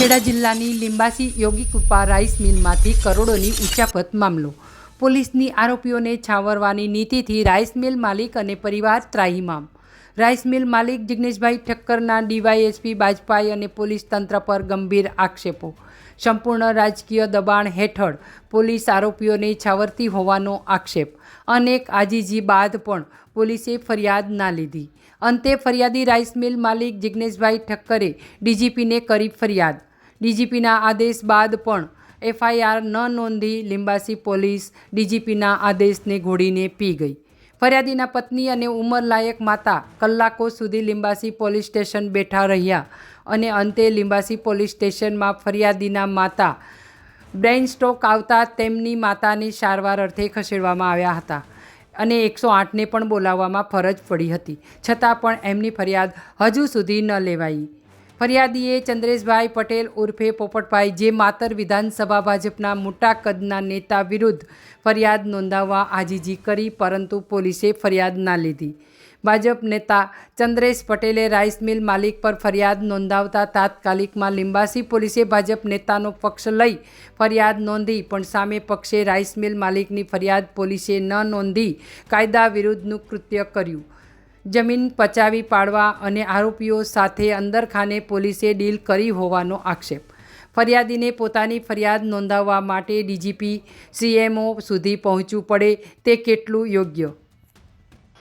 ખેડા જિલ્લાની લિંબાસી યોગી કૃપા રાઈસ મિલમાંથી કરોડોની ઉચાપત મામલો. પોલીસની આરોપીઓને છાવરવાની નીતિથી રાઈસ મિલ માલિક અને પરિવાર ત્રાહિમામ રાઈસ મિલ માલિક જિગ્નેશભાઈ ઠક્કરના ડીવાયએસપી બાજપાઈ અને પોલીસ તંત્ર પર ગંભીર આક્ષેપો. સંપૂર્ણ રાજકીય દબાણ હેઠળ પોલીસ આરોપીઓને છાવરતી હોવાનો આક્ષેપ. અનેક આજીજી બાદ પણ પોલીસે ફરિયાદ ના લીધી. અંતે ફરિયાદી રાઈસ મિલ માલિક જિગ્નેશભાઈ ઠક્કરે ડીજીપીને કરી ફરિયાદ. ડીજીપીના આદેશ બાદ પણ એફઆઈઆર ન નોંધી લિંબાસી પોલીસ ડીજીપીના આદેશને ઘોડીને પી ગઈ. ફરિયાદીના પત્ની અને ઉંમરલાયક માતા કલાકો સુધી લિંબાસી પોલીસ સ્ટેશન બેઠા રહ્યા અને અંતે લિંબાસી પોલીસ સ્ટેશનમાં ફરિયાદીના માતા બ્રેઇન સ્ટ્રોક આવતા તેમની માતાની સારવાર અર્થે ખસેડવામાં આવ્યા હતા અને એકસો આઠને પણ બોલાવવામાં ફરજ પડી હતી. છતાં પણ એમની ફરિયાદ હજુ સુધી ન લેવાઈ. ફરિયાદીએ ચંદ્રેશભાઈ પટેલ ઉર્ફે પોપટભાઈ, જે માતર વિધાનસભા ભાજપના મોટા કદના નેતા વિરુદ્ધ ફરિયાદ નોંધાવવા આજીજી કરી, પરંતુ પોલીસે ફરિયાદ ના લીધી. ભાજપ નેતા ચંદ્રેશ પટેલે રાઈસ મિલ માલિક પર ફરિયાદ નોંધાવતા તાત્કાલિકમાં લિંબાસી પોલીસે ભાજપ નેતાનો પક્ષ લઈ ફરિયાદ નોંધી, પણ સામે પક્ષે રાઈસ મિલ માલિકની ફરિયાદ પોલીસે ન નોંધી કાયદા વિરુદ્ધનું કૃત્ય કર્યું. જમીન પચાવી પાડવા અને આરોપીઓ સાથે અંદરખાને પોલીસે ડીલ કરી હોવાનો આક્ષેપ. ફરિયાદીને પોતાની ફરિયાદ નોંધાવવા માટે ડીજીપી સીએમઓ સુધી પહોંચવું પડે તે કેટલું યોગ્ય?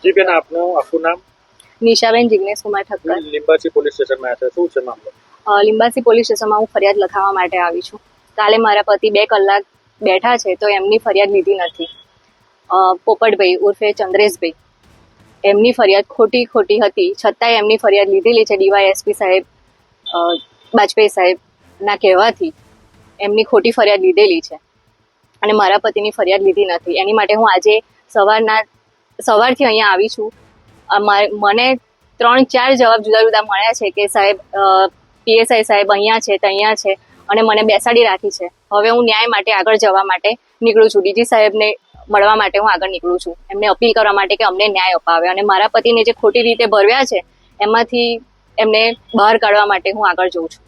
જી બેન આપનું આખું નામ? નિશાબેન જિગ્નેશ કુમાર ઠક્કર. લિંબાસી પોલીસ સ્ટેશનમાં આવ્યા શું છે મામલો? લિંબાસી લીંબાસી પોલીસ સ્ટેશનમાં હું ફરિયાદ લખાવવા માટે આવી છું. કાલે મારા પતિ બે કલાક બેઠા છે તો એમની ફરિયાદ લીધી નથી. પોપટભાઈ ઉર્ફે ચંદ્રેશભાઈ. એમની ફરિયાદ ખોટી ખોટી હતી. છતાંય એમની ફરિયાદ લીધેલી છે ડીવાયએસપી સાહેબ બાજપેયી સાહેબના કહેવાથી. એમની ખોટી ફરિયાદ લીધેલી છે. અને મારા પતિની ફરિયાદ લીધી નથી. એની માટે હું આજે સવારના, સવારથી અહીંયા આવી છું. મને ત્રણ, ચાર જવાબ જુદા જુદા મળ્યા છે કે સાહેબ પીએસઆઈ સાહેબ અહીંયા છે, ત્યાં છે. અને મને બેસાડી રાખી છે. હવે હું ન્યાય માટે આગળ જવા માટે નીકળું છું. ડીજી સાહેબને મળવા માટે હું આગળ નીકળું છું. એમને અપીલ કરવા માટે કે અમને ન્યાય અપાવે અને મારા પતિને જે ખોટી રીતે ભરવ્યા છે, એમાંથી એમને બહાર કાઢવા માટે હું આગળ જઉં છું.